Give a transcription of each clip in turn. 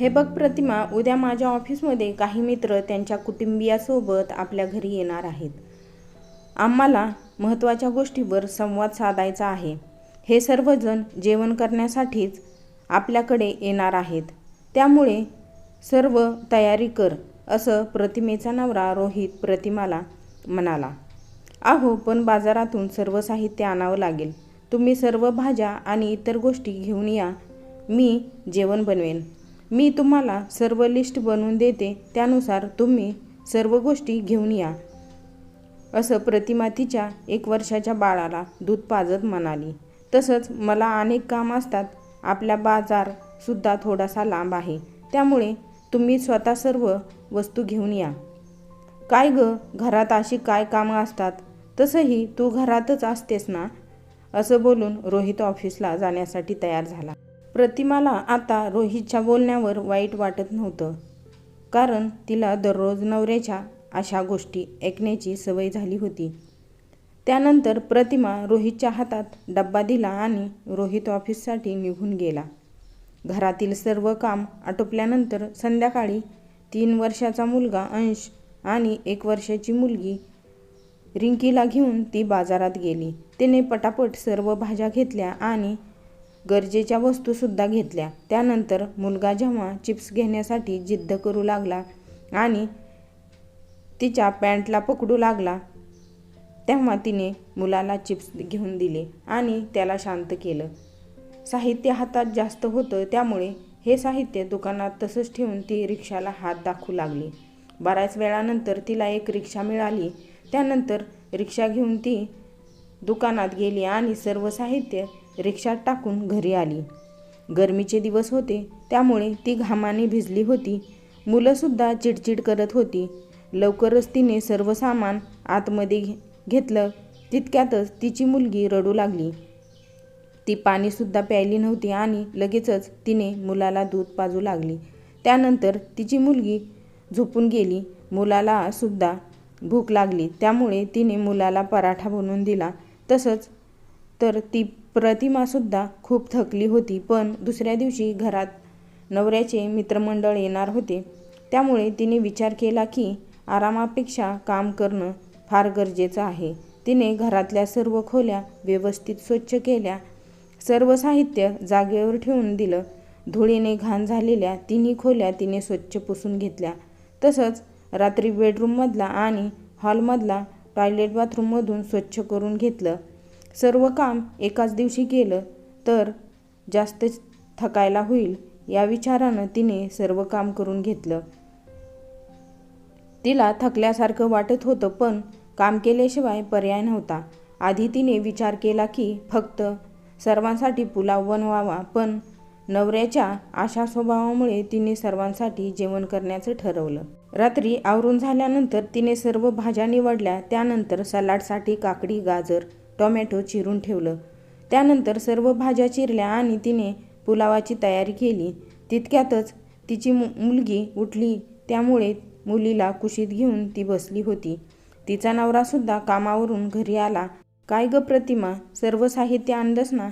हे बघ प्रतिमा उद्या माझ्या ऑफिसमध्ये काही मित्र त्यांच्या कुटुंबियासोबत आपल्या घरी येणार आहेत. आम्हाला महत्त्वाच्या गोष्टीवर संवाद साधायचा आहे. हे सर्वजण जेवण करण्यासाठीच आपल्याकडे येणार आहेत. त्यामुळे सर्व तयारी कर असं प्रतिमेचा नवरा रोहित प्रतिमाला म्हणाला. अहो पण बाजारातून सर्व साहित्य आणावं लागेल. तुम्ही सर्व भाज्या आणि इतर गोष्टी घेऊन या. मी जेवण बनवेन. मी तुम्हाला सर्व लिस्ट बनवून देते त्यानुसार तुम्ही सर्व गोष्टी घेऊन या. असं प्रतिमा तिच्या एक वर्षाच्या बाळाला दूध पाजत म्हणाली. तसंच मला अनेक काम असतात. आपला बाजारसुद्धा थोडासा लांब आहे. त्यामुळे तुम्ही स्वतः सर्व वस्तू घेऊन या. काय ग घरात अशी काय कामं असतात? तसंही तू घरातच असतेस ना? असं बोलून रोहित ऑफिसला जाण्यासाठी तयार झाला. प्रतिमाला आता रोहितच्या बोलण्यावर वाईट वाटत नव्हतं. कारण तिला दररोज नवऱ्याच्या अशा गोष्टी ऐकण्याची सवय झाली होती. त्यानंतर प्रतिमा रोहितच्या हातात डब्बा दिला आणि रोहित ऑफिससाठी निघून गेला. घरातील सर्व काम आटोपल्यानंतर संध्याकाळी तीन वर्षाचा मुलगा अंश आणि एक वर्षाची मुलगी रिंकीला घेऊन ती बाजारात गेली. तिने पटापट सर्व भाज्या घेतल्या आणि गरजेच्या वस्तूसुद्धा घेतल्या. त्यानंतर मुलगा जेव्हा चिप्स घेण्यासाठी जिद्द करू लागला आणि तिच्या पॅन्टला पकडू लागला तेव्हा तिने मुलाला चिप्स घेऊन दिले आणि त्याला शांत केलं. साहित्य हातात जास्त होतं त्यामुळे हे साहित्य दुकानात तसंच ठेवून ती रिक्षाला हात दाखवू लागली. बऱ्याच वेळानंतर तिला एक रिक्षा मिळाली. त्यानंतर रिक्षा घेऊन ती दुकानात गेली आणि सर्व साहित्य रिक्षात टाकून घरी आली. गरमीचे दिवस होते त्यामुळे ती घामाने भिजली होती. मुलंसुद्धा चिडचिड करत होती. लवकरच तिने सर्व सामान आतमध्ये घेतलं. तितक्यातच तिची मुलगी रडू लागली. ती पाणीसुद्धा प्यायली नव्हती आणि लगेचच तिने मुलाला दूध पाजू लागली. त्यानंतर तिची मुलगी झोपून गेली. मुलाला सुद्धा भूक लागली. त्यामुळे तिने मुलाला पराठा बनवून दिला. तसंच तर ती प्रतिमासुद्धा खूप थकली होती पण दुसऱ्या दिवशी घरात नवऱ्याचे मित्रमंडळ येणार होते. त्यामुळे तिने विचार केला की आरामापेक्षा काम करणं फार गरजेचं आहे. तिने घरातल्या सर्व खोल्या व्यवस्थित स्वच्छ केल्या सर्व साहित्य जागेवर ठेवून दिलं. धुळीने घाण झालेल्या तिन्ही खोल्या तिने स्वच्छ पुसून घेतल्या. तसंच रात्री बेडरूममधला आणि हॉलमधला टॉयलेट बाथरूममधून स्वच्छ करून घेतलं. सर्व काम एकाच दिवशी केलं तर जास्त थकायला होईल या विचारानं तिने सर्व काम करून घेतलं. तिला थकल्यासारखं वाटत होतं पण काम केल्याशिवाय पर्याय नव्हता. आधी तिने विचार केला की फक्त सर्वांसाठी पुलाव बनवावा पण नवऱ्याच्या अशा स्वभावामुळे तिने सर्वांसाठी जेवण करण्याचं ठरवलं. रात्री आवरून झाल्यानंतर तिने सर्व भाज्या निवडल्या त्यानंतर सलाडसाठी काकडी गाजर टोमॅटो चिरून ठेवलं. त्यानंतर सर्व भाज्या चिरल्या आणि तिने पुलावाची तयारी केली. तितक्यातच तिची मुलगी उठली. त्यामुळे मुलीला कुशीत घेऊन ती बसली होती. तिचा नवरासुद्धा कामावरून घरी आला. काय ग प्रतिमा? सर्व साहित्य आणलंस ना?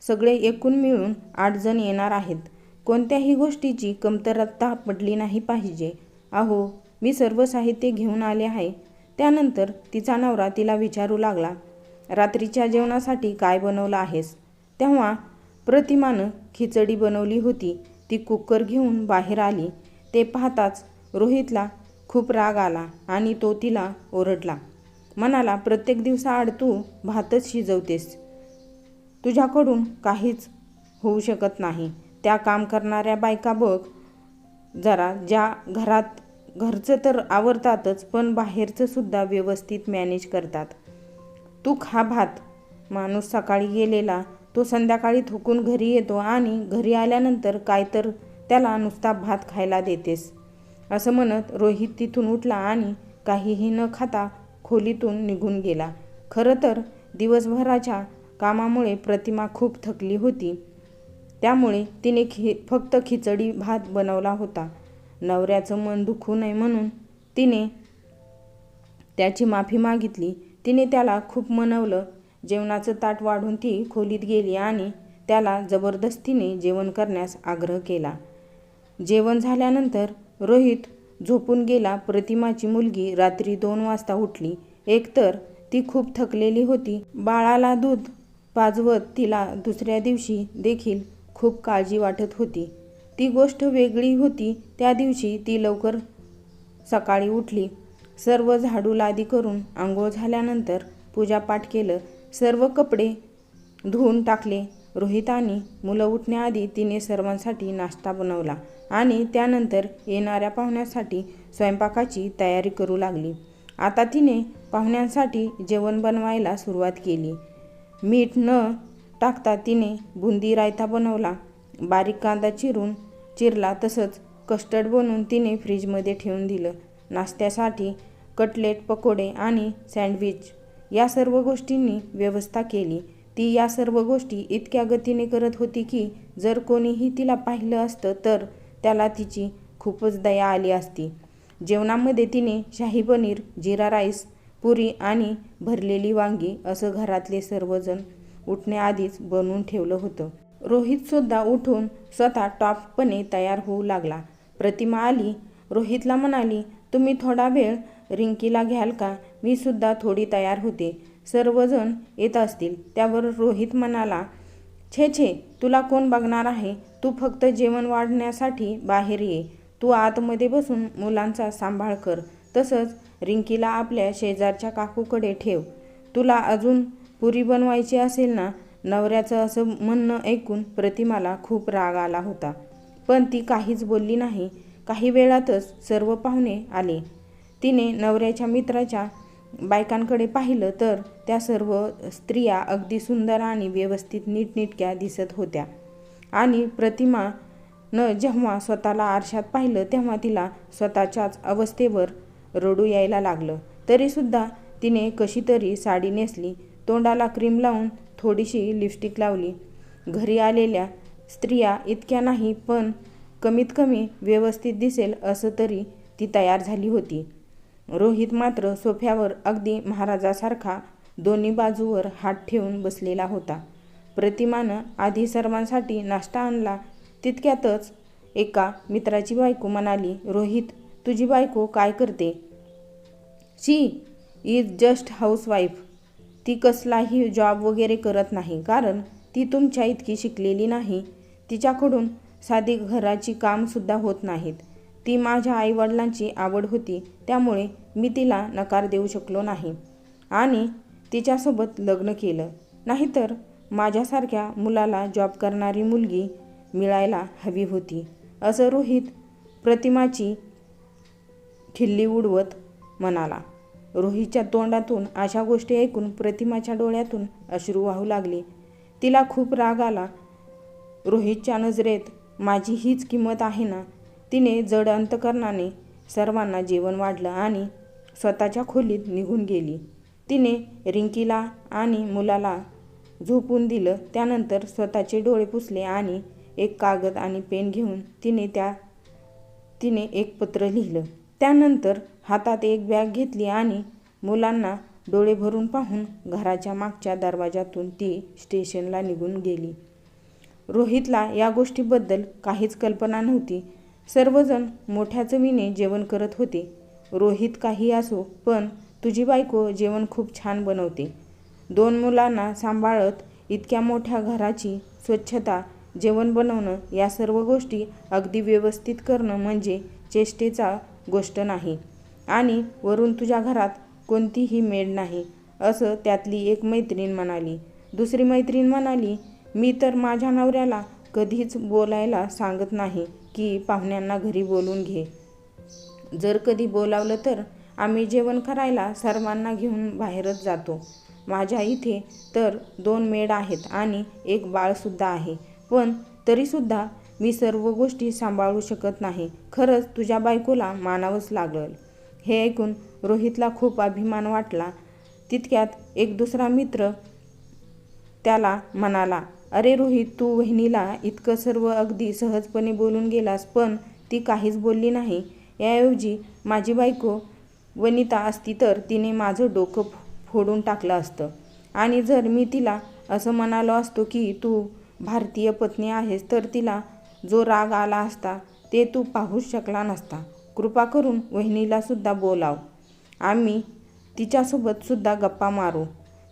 सगळे एकूण मिळून आठ जण येणार आहेत. कोणत्याही गोष्टीची कमतरता पडली नाही पाहिजे. अहो मी सर्व साहित्य घेऊन आले आहे. त्यानंतर तिचा नवरा तिला विचारू लागला. रात्रीच्या जेवणासाठी काय बनवलं आहेस? तेव्हा प्रतिमानं खिचडी बनवली होती. ती कुकर घेऊन बाहेर आली. ते पाहताच रोहितला खूप राग आला आणि तो तिला ओरडला. म्हणाला प्रत्येक दिवसाआड तू भातच शिजवतेस. तुझ्याकडून काहीच होऊ शकत नाही. त्या काम करणाऱ्या बायका बघ. जरा ज्या घरात घरचं तर आवरतातच पण बाहेरचं सुद्धा व्यवस्थित मॅनेज करतात. तू खा भात. माणूस सकाळी गेलेला तो संध्याकाळी थुकून घरी येतो आणि घरी आल्यानंतर काय तर त्याला नुसता भात खायला देतेस. असं म्हणत रोहित तिथून उठला आणि काहीही न खाता खोलीतून निघून गेला. खरं तर दिवसभराच्या कामामुळे प्रतिमा खूप थकली होती. त्यामुळे तिने खि फक्त खिचडी भात बनवला होता. नवऱ्याचं मन दुखू नये म्हणून तिने त्याची माफी मागितली. तिने त्याला खूप मनवलं. जेवणाचं ताट वाढून ती खोलीत गेली आणि त्याला जबरदस्तीने जेवण करण्यास आग्रह केला. जेवण झाल्यानंतर रोहित झोपून गेला. प्रतिमाची मुलगी रात्री दोन वाजता उठली. एकतर ती खूप थकलेली होती. बाळाला दूध पाजवत तिला दुसऱ्या दिवशी देखील खूप काळजी वाटत होती. ती गोष्ट वेगळी होती. त्या दिवशी ती लवकर सकाळी उठली. सर्व झाडू लादी करून आंघोळ झाल्यानंतर पूजापाठ केलं. सर्व कपडे धुवून टाकले. रोहित आणि मुलं उठण्याआधी तिने सर्वांसाठी नाश्ता बनवला आणि त्यानंतर येणाऱ्या पाहुण्यासाठी स्वयंपाकाची तयारी करू लागली. आता तिने पाहुण्यांसाठी जेवण बनवायला सुरुवात केली. मीठ न टाकता तिने बुंदी रायता बनवला. बारीक कांदा चिरून चिरला तसंच कस्टर्ड बनवून तिने फ्रीजमध्ये ठेवून दिलं. नाश्त्यासाठी कटलेट पकोडे आणि सँडविच या सर्व गोष्टींनी व्यवस्था केली. ती या सर्व गोष्टी इतक्या गतीने करत होती की जर कोणीही तिला पाहिलं असतं तर त्याला तिची खूपच दया आली असती. जेवणामध्ये तिने शाही पनीर जिरा राईस पुरी आणि भरलेली वांगी असं घरातले सर्वजण उठण्याआधीच बनवून ठेवलं होतं. रोहितसुद्धा उठून स्वतः टॉपपणे तयार होऊ लागला. प्रतिमा आली. रोहितला म्हणाली तुम्ही थोडा वेळ रिंकीला घ्याल का? मी सुद्धा थोडी तयार होते. सर्वजण येत असतील. त्यावर रोहित म्हणाला छे छे तुला कोण बघणार आहे? तू फक्त जेवण वाढण्यासाठी बाहेर ये. तू आतमध्ये बसून मुलांचा सांभाळ कर. तसंच रिंकीला आपल्या शेजारच्या काकूकडे ठेव. तुला अजून पुरी बनवायची असेल ना? नवऱ्याचं असं म्हणणं ऐकून प्रतिमाला खूप राग आला होता. पण ती काहीच बोलली नाही. काही वेळातच सर्व पाहुणे आले. तिने नवऱ्याच्या मित्राच्या बायकांकडे पाहिलं तर त्या सर्व स्त्रिया अगदी सुंदर आणि व्यवस्थित नीटनिटक्या दिसत होत्या. आणि प्रतिमा न जेव्हा स्वतःला आरशात पाहिलं तेव्हा तिला स्वतःच्याच अवस्थेवर रडू यायला लागलं. तरीसुद्धा तिने कशी तरी साडी नेसली तोंडाला क्रीम लावून थोडीशी लिपस्टिक लावली. घरी आलेल्या स्त्रिया इतक्या नाही पण कमीत कमी व्यवस्थित दिसेल असं तरी ती तयार झाली होती. रोहित मात्र सोफ्यावर अगदी महाराजासारखा दोन्ही बाजूवर हात ठेवून बसलेला होता. प्रतिमानं आधी सर्वांसाठी नाश्ता आणला तितक्यातच एका मित्राची बायको म्हणाली रोहित तुझी बायको काय करते? She is just housewife. ती कसलाही जॉब वगैरे करत नाही कारण ती तुमच्या इतकी शिकलेली नाही. तिच्याकडून साधी घराची कामसुद्धा होत नाहीत. ती माझ्या आईवडिलांची आवड होती त्यामुळे मी तिला नकार देऊ शकलो नाही. आणि तिच्यासोबत लग्न केलं. नाहीतर माझ्यासारख्या मुलाला जॉब करणारी मुलगी मिळायला हवी होती. असं रोहित प्रतिमाची खिल्ली उडवत म्हणाला. रोहितच्या तोंडातून अशा गोष्टी ऐकून प्रतिमाच्या डोळ्यातून अश्रू वाहू लागले. तिला खूप राग आला. रोहितच्या नजरेत माझी हीच किंमत आहे ना? तिने जड अंतकरणाने सर्वांना जेवण वाढलं आणि स्वतःच्या खोलीत निघून गेली. तिने रिंकीला आणि मुलाला झोपून दिलं. त्यानंतर स्वतःचे डोळे पुसले आणि एक कागद आणि पेन घेऊन तिने त्या तिने एक पत्र लिहिलं. त्यानंतर हातात एक बॅग घेतली आणि मुलांना डोळे भरून पाहून घराच्या मागच्या दरवाजातून ती स्टेशनला निघून गेली. रोहितला या गोष्टीबद्दल काहीच कल्पना नव्हती. सर्वजण मोठ्या चवीने जेवण करत होते. रोहित काही असो पण तुझी बायको जेवण खूप छान बनवते. दोन मुलांना सांभाळत इतक्या मोठ्या घराची स्वच्छता जेवण बनवणं या सर्व गोष्टी अगदी व्यवस्थित करणं म्हणजे चेष्टेचा गोष्ट नाही. आणि वरून तुझ्या घरात कोणतीही मेड नाही असं त्यातली एक मैत्रीण म्हणाली. दुसरी मैत्रीण म्हणाली मी तर माझ्या नवऱ्याला कधीच बोलायला सांगत नाही की पाहुण्यांना घरी बोलून घे. जर कधी बोलावलं तर आम्ही जेवण करायला सर्वांना घेऊन बाहेरच जातो. माझ्या इथे तर दोन मेड आहेत आणि एक बाळसुद्धा आहे. पण तरीसुद्धा मी सर्व गोष्टी सांभाळू शकत नाही. खरंच तुझ्या बायकोला मानावंच लागल. हे ऐकून रोहितला खूप अभिमान वाटला. तितक्यात एक दुसरा मित्र त्याला म्हणाला अरे रोहित तू वहिनीला इतकं सर्व अगदी सहजपणे बोलून गेलास पण ती काहीच बोलली नाही. याऐवजी माझी बायको वनिता असती तर तिने माझं डोकं फोडून टाकलं असतं. आणि जर मी तिला असं म्हणालो असतो की तू भारतीय पत्नी आहेस तर तिला जो राग आला असता ते तू पाहूच शकला नसता. कृपा करून वहिनीलासुद्धा बोलाव. आम्ही तिच्यासोबतसुद्धा गप्पा मारू.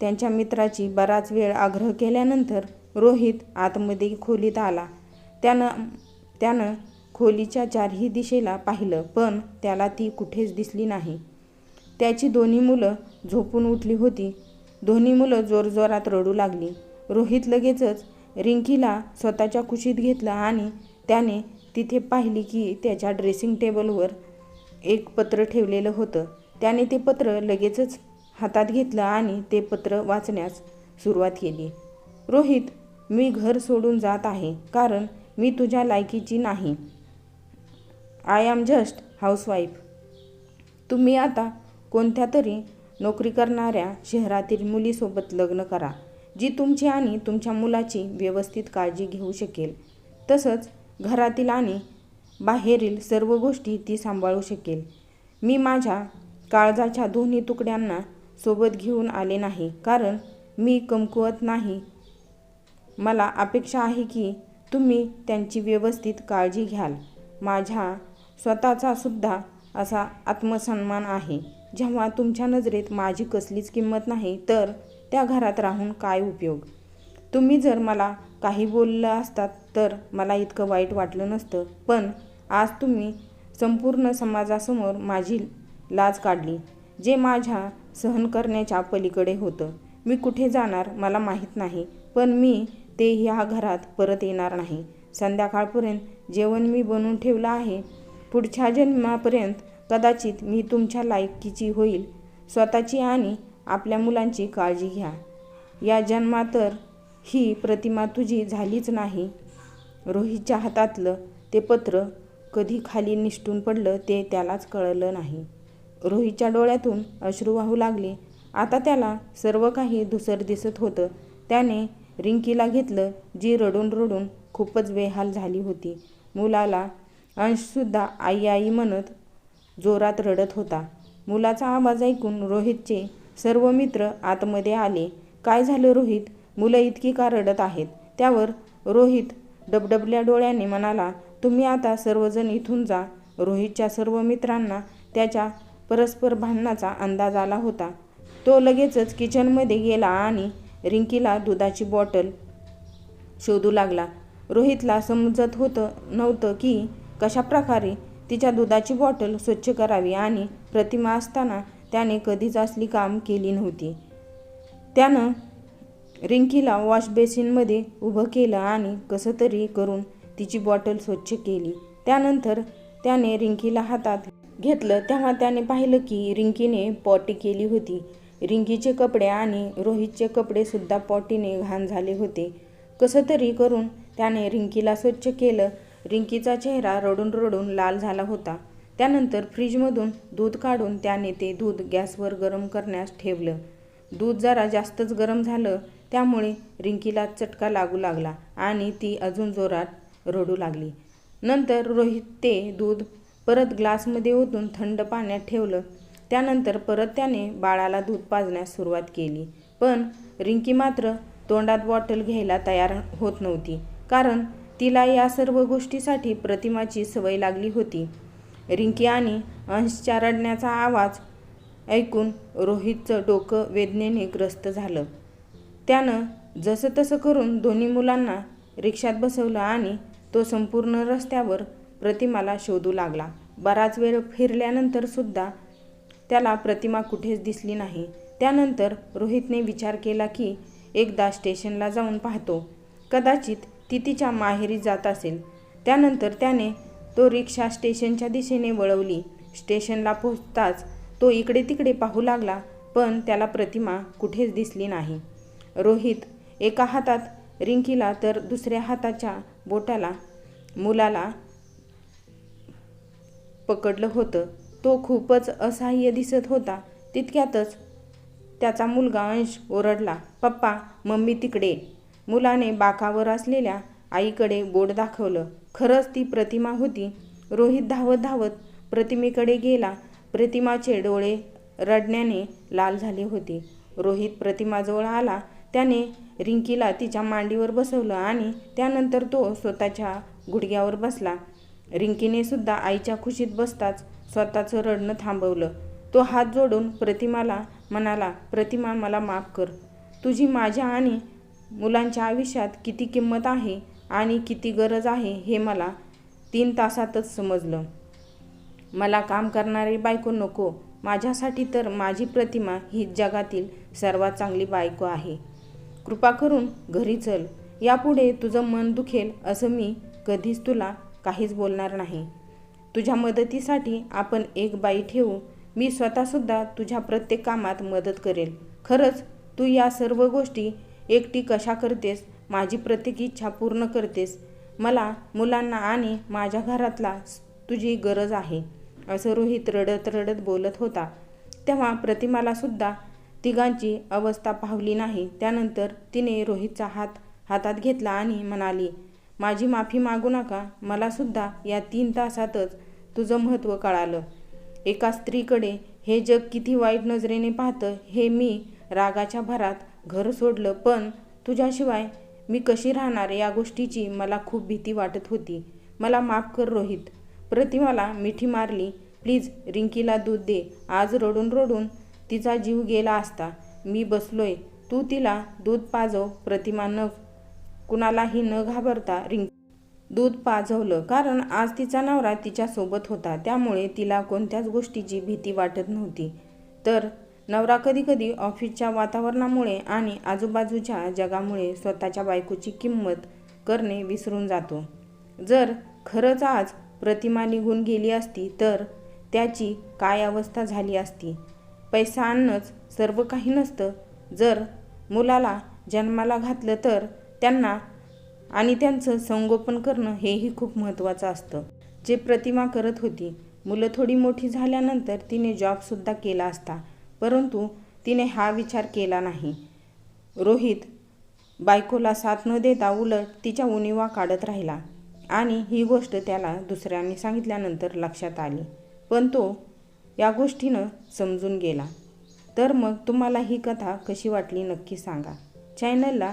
त्यांच्या मित्राची बराच वेळ आग्रह केल्यानंतर रोहित आतमध्ये खोलीत आला. त्यानं त्यानं खोलीच्या चारही दिशेला पाहिलं पण त्याला ती कुठेच दिसली नाही. त्याची दोन्ही मुलं झोपून उठली होती. दोन्ही मुलं जोरजोरात रडू लागली. रोहित लगेचच रिंकीला स्वतःच्या कुशीत घेतलं आणि त्याने तिथे पाहिली की त्याच्या ड्रेसिंग टेबलवर एक पत्र ठेवलेलं होतं. त्याने ते पत्र लगेचच हातात घेतलं आणि ते पत्र वाचण्यास सुरुवात केली. रोहित मी घर सोडून जात आहे कारण मी तुझ्या लायकीची नाही. आय एम जस्ट हाऊसवाईफ तुम्ही आता कोणत्या तरी नोकरी करणाऱ्या शहरातील मुलीसोबत लग्न करा जी तुमची आणि तुमच्या मुलाची व्यवस्थित काळजी घेऊ शकेल. तसंच घरातील आणि बाहेरील सर्व गोष्टी ती सांभाळू शकेल. मी माझ्या काळजाच्या दोन्ही तुकड्यांना सोबत घेऊन आले नाही कारण मी कमकुवत नाही. मला अपेक्षा आहे की तुम्ही त्यांची व्यवस्थित काळजी घ्याल. माझ्या स्वतःचा सुद्धा असा आत्मसन्मान आहे. जेव्हा तुमच्या नजरेत माझी कसलीच किंमत नाही तर त्या घरात राहून काय उपयोग? तुम्ही जर मला काही बोललं असतात तर मला इतकं वाईट वाटलं नसतं. पण आज तुम्ही संपूर्ण समाजासमोर माझी लाज काढली जे माझ्या सहन करण्याच्या पलीकडे होतं. मी कुठे जाणार मला माहीत नाही पण मी ते ह्या घरात परत येणार नाही. संध्याकाळपर्यंत जेवण मी बनवून ठेवलं आहे. पुढच्या जन्मापर्यंत कदाचित मी तुमच्या लायकीची होईल. स्वतःची आणि आपल्या मुलांची काळजी घ्या. या जन्मात तर ही प्रतिमा तुझी झालीच नाही. रोहितच्या हातातलं ते पत्र कधी खाली निष्ठून पडलं ते त्यालाच कळलं नाही. रोहितच्या डोळ्यातून अश्रू वाहू लागले. आता त्याला सर्व काही धुसर दिसत होतं. त्याने रिंकीला घेतलं जी रडून रडून खूपच बेहाल झाली होती. मुलाला अंशसुद्धा आई आई म्हणत जोरात रडत होता. मुलाचा आवाज ऐकून रोहितचे सर्व मित्र आतमध्ये आले. काय झालं रोहित? मुलं इतकी का रडत आहेत? त्यावर रोहित डबडबल्या डोळ्याने म्हणाला तुम्ही आता सर्वजण इथून जा. रोहितच्या सर्व मित्रांना त्याच्या परस्पर भांडणाचा अंदाज आला होता. तो लगेचच किचनमध्ये गेला आणि रिंकीला दुधाची बॉटल शोधू लागला. रोहितला समजत होतं नव्हतं की कशाप्रकारे तिच्या दुधाची बॉटल स्वच्छ करावी आणि प्रतिमा असताना त्याने कधीच असली काम केली नव्हती. त्यानं रिंकीला वॉश बेसिनमध्ये उभं केलं आणि कसं तरी करून तिची बॉटल स्वच्छ केली. त्यानंतर त्याने रिंकीला हातात घेतलं. तेव्हा त्याने पाहिलं की रिंकीने पॉटी केली होती. रिंकीचे कपडे आणि रोहितचे कपडेसुद्धा पॉटीने घाण झाले होते. कसं तरी करून त्याने रिंकीला स्वच्छ केलं. रिंकीचा चेहरा रडून रडून लाल झाला होता. त्यानंतर फ्रीजमधून दूध काढून त्याने ते दूध गॅसवर गरम करण्यास ठेवलं. दूध जरा जास्तच गरम झालं त्यामुळे रिंकीला चटका लागू लागला आणि ती अजून जोरात रडू लागली. नंतर रोहित ते दूध परत ग्लासमध्ये ओतून थंड पाण्यात ठेवलं. त्यानंतर परत त्याने बाळाला दूध पाजण्यास सुरुवात केली. पण रिंकी मात्र तोंडात बॉटल घ्यायला तयार होत नव्हती. कारण तिला या सर्व गोष्टीसाठी प्रतिमाची सवय लागली होती. रिंकी आणि अंशच्या रडण्याचा आवाज ऐकून रोहितचं डोकं वेदनेने ग्रस्त झालं. त्यानं जसं तसं करून दोन्ही मुलांना रिक्षात बसवलं आणि तो संपूर्ण रस्त्यावर प्रतिमाला शोधू लागला. बराच वेळ फिरल्यानंतर सुद्धा त्याला प्रतिमा कुठेच दिसली नाही. त्यानंतर रोहितने विचार केला की एकदा स्टेशनला जाऊन पाहतो. कदाचित ती तिच्या माहेरी जात असेल. त्यानंतर त्याने तो रिक्षा स्टेशनच्या दिशेने वळवली. स्टेशनला पोहोचताच तो इकडे तिकडे पाहू लागला पण त्याला प्रतिमा कुठेच दिसली नाही. रोहित एका हातात रिंकीला तर दुसऱ्या हाताच्या बोटाला मुलाला पकडलं होतं. तो खूपच असहाय्य दिसत होता. तितक्यातच त्याचा मुलगा अंश ओरडला पप्पा मम्मी तिकडे. मुलाने बाकावर असलेल्या आईकडे बोट दाखवलं. खरंच ती प्रतिमा होती. रोहित धावत धावत प्रतिमेकडे गेला. प्रतिमाचे डोळे रडण्याने लाल झाले होते. रोहित प्रतिमाजवळ आला. त्याने रिंकीला तिच्या मांडीवर बसवलं आणि त्यानंतर तो स्वतःच्या गुडघ्यावर बसला. रिंकीने सुद्धा आईच्या खुशीत बसताच स्वतःचं रडणं थांबवलं. तो हात जोडून प्रतिमाला म्हणाला प्रतिमा मला माफ कर. तुझी माझ्या आणि मुलांच्या आयुष्यात किती किंमत आहे आणि किती गरज आहे हे मला तीन तासातच समजलं. मला काम करणारी बायको नको. माझ्यासाठी तर माझी प्रतिमा ही जगातील सर्वात चांगली बायको आहे. कृपा करून घरी चल. यापुढे तुझं मन दुखेल असं मी कधीच तुला काहीच बोलणार नाही. तुझ्या मदतीसाठी आपण एक बाई ठेवू. मी स्वतःसुद्धा तुझ्या प्रत्येक कामात मदत करेल. खरंच तू या सर्व गोष्टी एकटी कशा करतेस? माझी प्रत्येक इच्छा पूर्ण करतेस. मला मुलांना आणि माझ्या घरातला तुझी गरज आहे. असं रोहित रडत रडत बोलत होता. तेव्हा प्रतिमाला सुद्धा तिघांची अवस्था पाहली नाही. त्यानंतर तिने रोहितचा हात हातात घेतला आणि म्हणाली माझी माफी मागू नका. मला सुद्धा या तीन तासातच तुझं महत्त्व कळालं. एका स्त्रीकडे हे जग किती वाईट नजरेने पाहतं हे मी रागाच्या भरात घर सोडलं. पण तुझ्याशिवाय मी कशी राहणार या गोष्टीची मला खूप भीती वाटत होती. मला माफ कर रोहित. प्रतिमाला मिठी मारली. प्लीज रिंकीला दूध दे. आज रडून रडून तिचा जीव गेला असता. मी बसलोय. तू तिला दूध पाजव. प्रतिमा न कुणालाही न घाबरता रिंक दूध पाजवलं. कारण आज तिचा नवरा तिच्यासोबत होता. त्यामुळे तिला कोणत्याच गोष्टीची भीती वाटत नव्हती. तर नवरा कधीकधी ऑफिसच्या वातावरणामुळे आणि आजूबाजूच्या जगामुळे स्वतःच्या बायकोची किंमत करणे विसरून जातो. जर खरंच आज प्रतिमा निघून गेली असती तर त्याची काय अवस्था झाली असती? पैसा आणणंच सर्व काही नसतं. जर मुलाला जन्माला घातलं तर त्यांना आणि त्यांचं संगोपन करणं हेही खूप महत्त्वाचं असतं. जे प्रतिमा करत होती मुलं थोडी मोठी झाल्यानंतर तिने जॉबसुद्धा केला असता परंतु तिने हा विचार केला नाही. रोहित बायकोला साथ न देता उलट तिच्या उणीवा काढत राहिला आणि ही गोष्ट त्याला दुसऱ्यांनी सांगितल्यानंतर लक्षात आली. पण तो या गोष्टीनं समजून गेला. तर मग तुम्हाला ही कथा कशी वाटली नक्की सांगा. चॅनलला